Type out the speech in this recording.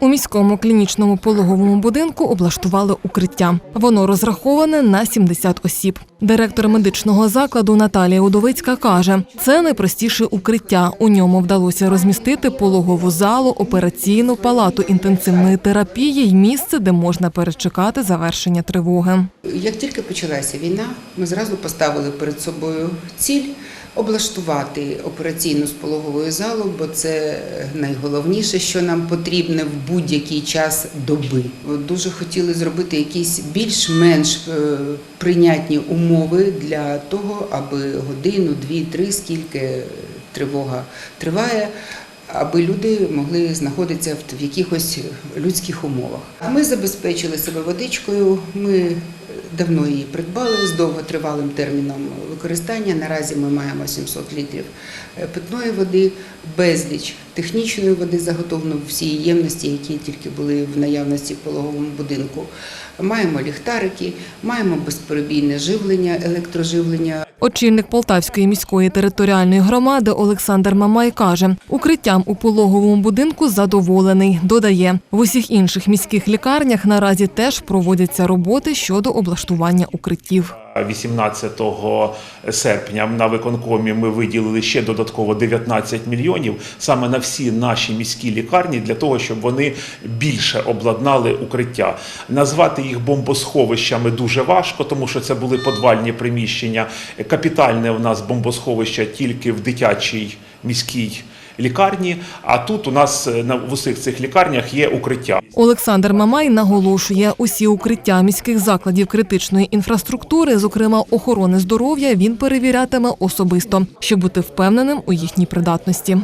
У міському клінічному пологовому будинку облаштували укриття. Воно розраховане на 70 осіб. Директор медичного закладу Наталія Удовицька каже, це найпростіше укриття. У ньому вдалося розмістити пологову залу, операційну палату інтенсивної терапії й місце, де можна перечекати завершення тривоги. Як тільки почалася війна, ми зразу поставили перед собою ціль облаштувати операційну з пологовою залу, бо це найголовніше, що нам потрібне в будь-який час доби. Дуже хотіли зробити якісь більш-менш е, прийнятні умови для того, аби годину, дві, три, скільки тривога триває. Аби люди могли знаходитися в- якихось людських умовах. Ми забезпечили себе водичкою. Ми давно її придбали з довготривалим терміном використання. Наразі ми маємо 700 літрів е, питної води, безліч технічної води, заготовлено в всій ємності, які тільки були в наявності в пологовому будинку. Маємо ліхтарики, маємо безперебійне живлення, електроживлення. Очільник Полтавської міської територіальної громади Олександр Мамай каже, укриттям у пологовому будинку задоволений. Додає, в усіх інших міських лікарнях наразі теж проводяться роботи щодо облаштування укриттів. 18 серпня на виконкомі ми виділили ще додатково 19 мільйонів саме на всі наші міські лікарні для того, щоб вони більше обладнали укриття. Назвати їх бомбосховищами дуже важко, тому що це були подвальні приміщення. Капітальне у нас бомбосховище тільки в дитячій міській лікарні. А тут у нас е, на в усіх цих лікарнях є укриття. Олександр Мамай наголошує, усі укриття міських закладів критичної інфраструктури, зокрема охорони здоров'я, він перевірятиме особисто, щоб бути впевненим у їхній придатності.